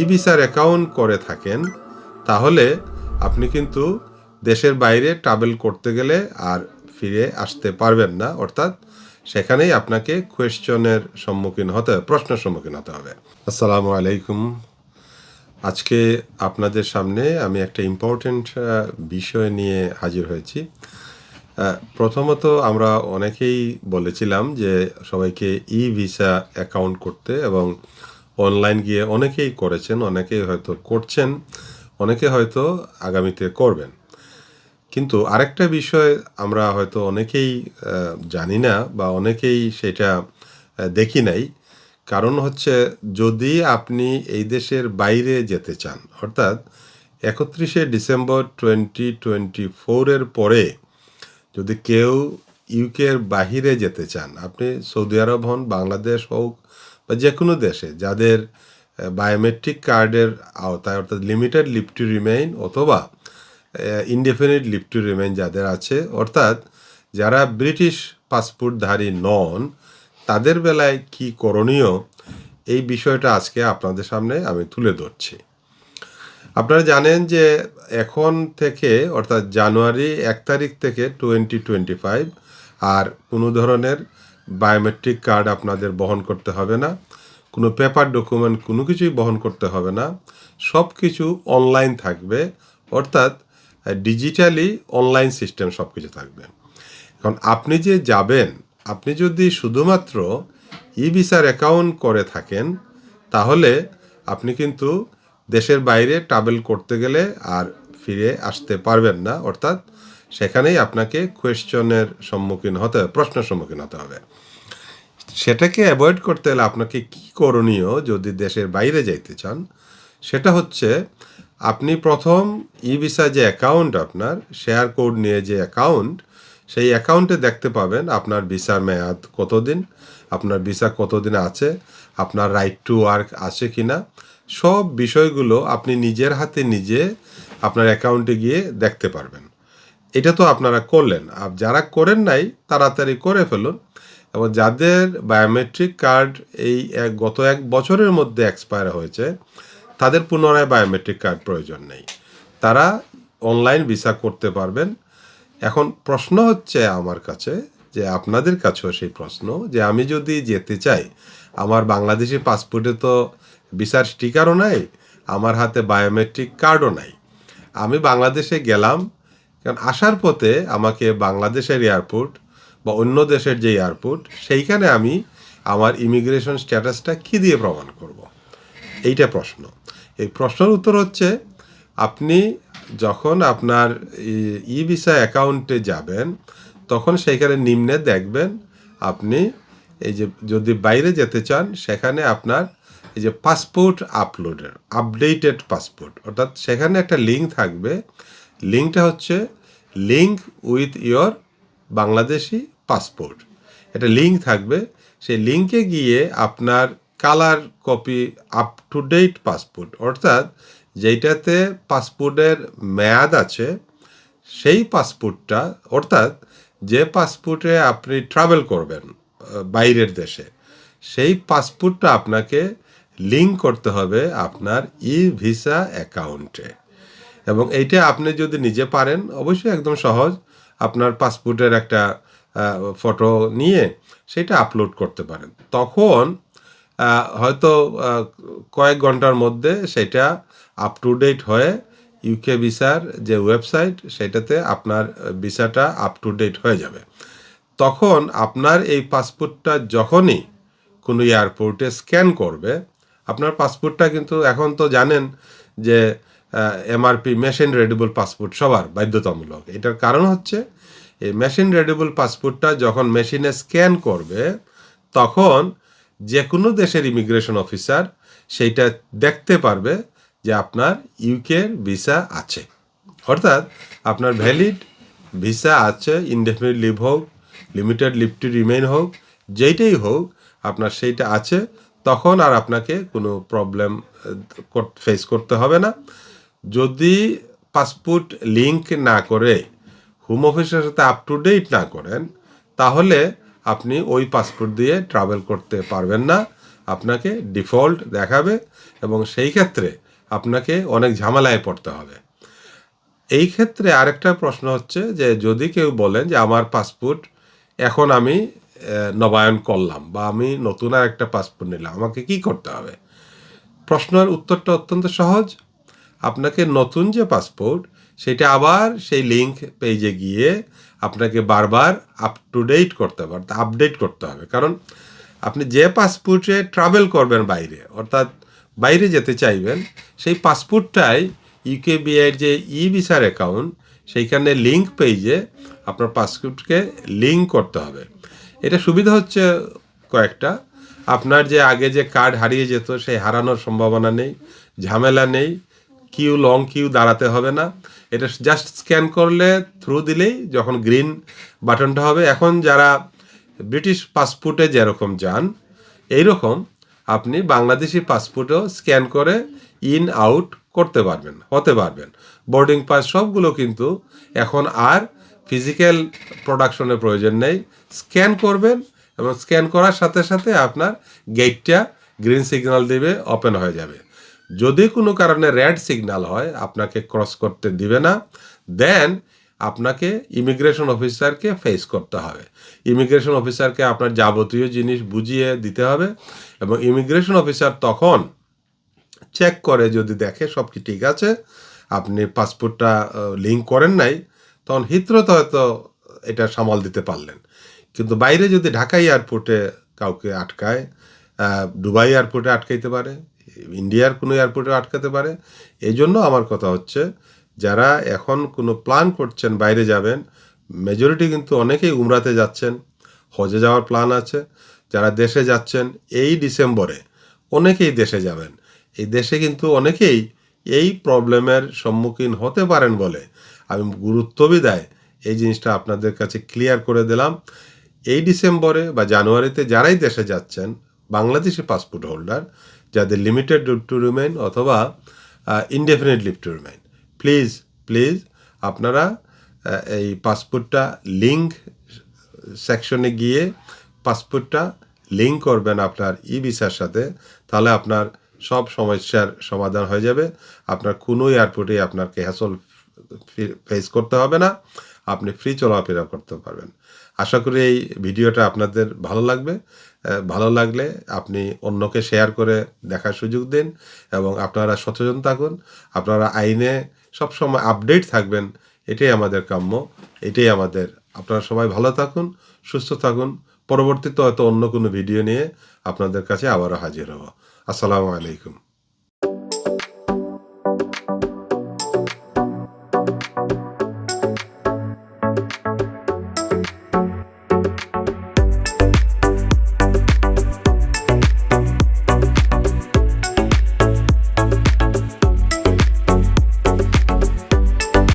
ই ভিসার অ্যাকাউন্ট করে থাকেন, তাহলে আপনি কিন্তু দেশের বাইরে ট্রাভেল করতে গেলে আর ফিরে আসতে পারবেন না। অর্থাৎ সেখানেই আপনাকে কোয়েশ্চনের সম্মুখীন হতে হবে, প্রশ্নের সম্মুখীন হতে হবে। আসসালামু আলাইকুম। আজকে আপনাদের সামনে আমি একটা ইম্পর্টেন্ট বিষয় নিয়ে হাজির হয়েছি। প্রথমত আমরা অনেকেই বলেছিলাম যে সবাইকে ই ভিসা অ্যাকাউন্ট করতে এবং অনলাইন গিয়ে অনেকেই করেছেন, অনেকেই হয়তো করছেন অনেকে হয়তো আগামীতে করবেন। কিন্তু আরেকটা বিষয় আমরা হয়তো অনেকেই জানি না বা অনেকেই সেটা দেখি নাই। কারণ হচ্ছে যদি আপনি এই দেশের বাইরে যেতে চান, অর্থাৎ একত্রিশে ডিসেম্বর টোয়েন্টি টোয়েন্টি ফোরের পরে যদি কেউ ইউকের বাহিরে যেতে চান, আপনি সৌদি আরব হন, বাংলাদেশ হোক বা যে কোনো দেশে যাদের বায়োমেট্রিক কার্ডের আওতায় অর্থাৎ লিমিটেড লিভ টু রিমেইন অথবা ইনডেফিনিট লিভ টু রিমেইন যাদের আছে, অর্থাৎ যারা ব্রিটিশ পাসপোর্টধারী নন, তাদের বেলায় কি করণীয়? এই বিষয়টা আজকে আপনাদের সামনে আমি তুলে ধরছি। আপনারা জানেন যে এখন থেকে, অর্থাৎ জানুয়ারি এক তারিখ থেকে টোয়েন্টি টোয়েন্টি ফাইভ আর কোনো ধরনের বায়োমেট্রিক কার্ড আপনাদের বহন করতে হবে না, কোনো পেপার ডকুমেন্ট কোনো কিছুই বহন করতে হবে না সব কিছু অনলাইন থাকবে, অর্থাৎ ডিজিটালি অনলাইন সিস্টেম সব কিছু থাকবে। এখন আপনি যে যাবেন, আপনি যদি শুধুমাত্র ই ভিসার অ্যাকাউন্ট করে থাকেন, তাহলে আপনি কিন্তু দেশের বাইরে ট্রাভেল করতে গেলে আর ফিরে আসতে পারবেন না, অর্থাৎ সেখানেই আপনাকে কোয়েশ্চনের সম্মুখীন হতে হবে, প্রশ্নের সম্মুখীন হতে হবে। সেটাকে অ্যাভয়েড করতে হলে আপনাকে কী করণীয় যদি দেশের বাইরে যাইতে চান? সেটা হচ্ছে, আপনি প্রথম ই ভিসা যে অ্যাকাউন্ট আপনার, শেয়ার কোড নিয়ে যে অ্যাকাউন্ট, সেই অ্যাকাউন্টে দেখতে পাবেন আপনার ভিসার মেয়াদ কতদিন, আপনার ভিসা কতদিন আছে, আপনার রাইট টু ওয়ার্ক আছে কি না সব বিষয়গুলো আপনি নিজের হাতে নিজে আপনার অ্যাকাউন্টে গিয়ে দেখতে পারবেন। এটা তো আপনারা করলেন। আর যারা করেন নাই, তাড়াতাড়ি করে ফেলুন। এবং যাদের বায়োমেট্রিক কার্ড এই এক গত এক বছরের মধ্যে এক্সপায়ার হয়েছে, তাদের পুনরায় বায়োমেট্রিক কার্ড প্রয়োজন নেই। তারা অনলাইন ভিসা করতে পারবেন। এখন প্রশ্ন হচ্ছে আমার কাছে যে আপনাদের কাছেও সেই প্রশ্ন যে আমি যদি যেতে চাই, আমার বাংলাদেশি পাসপোর্টে তো ভিসার স্টিকারও নাই, আমার হাতে বায়োমেট্রিক কার্ডও নাই। আমি বাংলাদেশে গেলাম কারণ আসার পথে আমাকে বাংলাদেশের এয়ারপোর্ট বা অন্য দেশের যে এয়ারপোর্ট, সেইখানে আমি আমার ইমিগ্রেশন স্ট্যাটাসটা কী দিয়ে প্রমাণ করব। এইটা প্রশ্ন এই প্রশ্নের উত্তর হচ্ছে, আপনি যখন আপনার ই ভিসা অ্যাকাউন্টে যাবেন, তখন সেইখানে নিম্নে দেখবেন আপনি এই যে যদি বাইরে যেতে চান, সেখানে আপনার এই যে পাসপোর্ট আপলোডের, আপডেটেড পাসপোর্ট, অর্থাৎ সেখানে একটা লিঙ্ক থাকবে লিঙ্কটা হচ্ছে link with your Bangladeshi passport একটা লিঙ্ক থাকবে সেই লিঙ্কে গিয়ে আপনার colour copy up to date passport অর্থাৎ যেইটাতে পাসপোর্টের মেয়াদ আছে সেই পাসপোর্টটা অর্থাৎ যে পাসপোর্টে আপনি ট্রাভেল করবেন বাইরের দেশে সেই পাসপোর্টটা আপনাকে লিঙ্ক করতে হবে আপনার ই ভিসা অ্যাকাউন্টে এবং এইটা আপনি যদি নিজে পারেন, অবশ্যই একদম সহজ। আপনার পাসপোর্টের একটা ফটো নিয়ে সেটা আপলোড করতে পারেন। তখন হয়তো কয়েক ঘণ্টার মধ্যে সেটা আপ টু ডেট হয়ে ইউকে ভিসার যে ওয়েবসাইট সেটাতে আপনার ভিসাটা আপ টু ডেট হয়ে যাবে। তখন আপনার এই পাসপোর্টটা যখনই কোনো এয়ারপোর্টে স্ক্যান করবে, আপনার পাসপোর্টটা কিন্তু এখন তো জানেন যে এমআরপি মেশিন রেডেবল পাসপোর্ট সবার বাধ্যতামূলক। এটার কারণ হচ্ছে, এই মেশিন রেডেবল পাসপোর্টটা যখন মেশিনে স্ক্যান করবে, তখন যে কোনো দেশের ইমিগ্রেশন অফিসার সেইটা দেখতে পারবে যে আপনার ইউকের ভিসা আছে। অর্থাৎ আপনার ভ্যালিড ভিসা আছে ইনডেফিনিট লিভ হোক লিমিটেড লিভ টু রিমেইন হোক, যেইটাই হোক, আপনার সেইটা আছে, তখন আর আপনাকে কোনো প্রবলেম ফেস করতে হবে না। যদি পাসপোর্ট লিঙ্ক না করে হোম অফিসের সাথে আপ টু ডেট না করেন, তাহলে আপনি ওই পাসপোর্ট দিয়ে ট্রাভেল করতে পারবেন না। আপনাকে ডিফল্ট দেখাবে এবং সেই ক্ষেত্রে আপনাকে অনেক ঝামেলায় পড়তে হবে। এই ক্ষেত্রে আরেকটা প্রশ্ন হচ্ছে যে, যদি কেউ বলেন যে, আমার পাসপোর্ট এখন আমি নবায়ন করলাম বা আমি নতুন আর একটা পাসপোর্ট নিলাম, আমাকে কি করতে হবে? প্রশ্নের উত্তরটা অত্যন্ত সহজ। আপনাকে নতুন যে পাসপোর্ট সেটা আবার সেই লিঙ্ক পেজে গিয়ে আপনাকে বারবার আপ টু ডেট করতে হবে, অর্থাৎ আপডেট করতে হবে। কারণ আপনি যে পাসপোর্টে ট্রাভেল করবেন বাইরে, অর্থাৎ বাইরে যেতে চাইবেন, সেই পাসপোর্টটাই ইউকেবিআইয়ের যে ই ভিসার অ্যাকাউন্ট সেইখানে লিঙ্ক পেজে আপনার পাসপোর্টকে লিঙ্ক করতে হবে। এটা সুবিধা হচ্ছে কয়েকটা। আপনার যে আগে যে কার্ড হারিয়ে যেত, সেই হারানোর সম্ভাবনা নেই, ঝামেলা নেই। কিউ লং কিউ দাঁড়াতে হবে না। এটা জাস্ট স্ক্যান করলে থ্রু দিলেই যখন গ্রিন বাটনটা হবে, এখন যারা ব্রিটিশ পাসপোর্টে যেরকম যান, এইরকম আপনি বাংলাদেশি পাসপোর্টও স্ক্যান করে ইন আউট করতে পারবেন, হতে পারবেন। বোর্ডিং পাস সবগুলো কিন্তু এখন আর ফিজিক্যাল প্রোডাকশনের প্রয়োজন নেই। স্ক্যান করবেন এবং স্ক্যান করার সাথে সাথে আপনার গেটটা গ্রিন সিগন্যাল দেবে ওপেন হয়ে যাবে। যদি কোনো কারণে রেড সিগন্যাল হয়, আপনাকে ক্রস করতে দিবে না, দেন আপনাকে ইমিগ্রেশন অফিসারকে ফেস করতে হবে। ইমিগ্রেশন অফিসারকে আপনার যাবতীয় জিনিস বুঝিয়ে দিতে হবে এবং ইমিগ্রেশন অফিসার তখন চেক করে যদি দেখে সব কি ঠিক আছে, আপনি পাসপোর্টটা লিঙ্ক করেন নাই, তখন হিত্রত হয়তো এটা সামাল দিতে পারলেন। কিন্তু বাইরে যদি ঢাকা এয়ারপোর্টে কাউকে আটকায় দুবাই এয়ারপোর্টে আটকাইতে পারে ইন্ডিয়ার কোনো এয়ারপোর্টে আটকাতে পারে। এই জন্য আমার কথা হচ্ছে, যারা এখন কোনো প্ল্যান করছেন বাইরে যাবেন মেজরিটি কিন্তু অনেকেই উমরাতে যাচ্ছেন, হজে যাওয়ার প্ল্যান আছে। যারা দেশে যাচ্ছেন, এই ডিসেম্বরে অনেকেই দেশে যাবেন। এই দেশে কিন্তু অনেকেই এই প্রবলেমের সম্মুখীন হতে পারেন বলে আমি গুরুত্ব বিদায় এই জিনিসটা আপনাদের কাছে ক্লিয়ার করে দিলাম। এই ডিসেম্বরে বা জানুয়ারিতে যারাই দেশে যাচ্ছেন, বাংলাদেশি পাসপোর্ট হোল্ডার যাদের লিমিটেড লিভ টু রিমেইন অথবা indefinite leave to remain please please আপনারা এই পাসপোর্টটা লিঙ্ক সেকশনে গিয়ে পাসপোর্টটা লিঙ্ক করবেন আপনার ই ভিসার সাথে, তাহলে আপনার সব সমস্যার সমাধান হয়ে যাবে। আপনার কোনো এয়ারপোর্টে আপনাকে হ্যাসল ফেস করতে হবে না। আপনি ফ্রি চলাফেরা করতে পারবেন। আশা করি এই ভিডিওটা আপনাদের ভালো লাগবে। ভালো লাগলে আপনি অন্যকে শেয়ার করে দেখার সুযোগ দিন এবং আপনারা সচেতন থাকুন। আপনারা আইনে সবসময় আপডেট থাকবেন। এটাই আমাদের কাম্য। এটাই আমাদের। আপনারা সবাই ভালো থাকুন, সুস্থ থাকুন। পরবর্তীতে হয়তো অন্য কোনো ভিডিও নিয়ে আপনাদের কাছে আবারও হাজির হব। আসসালামু আলাইকুম।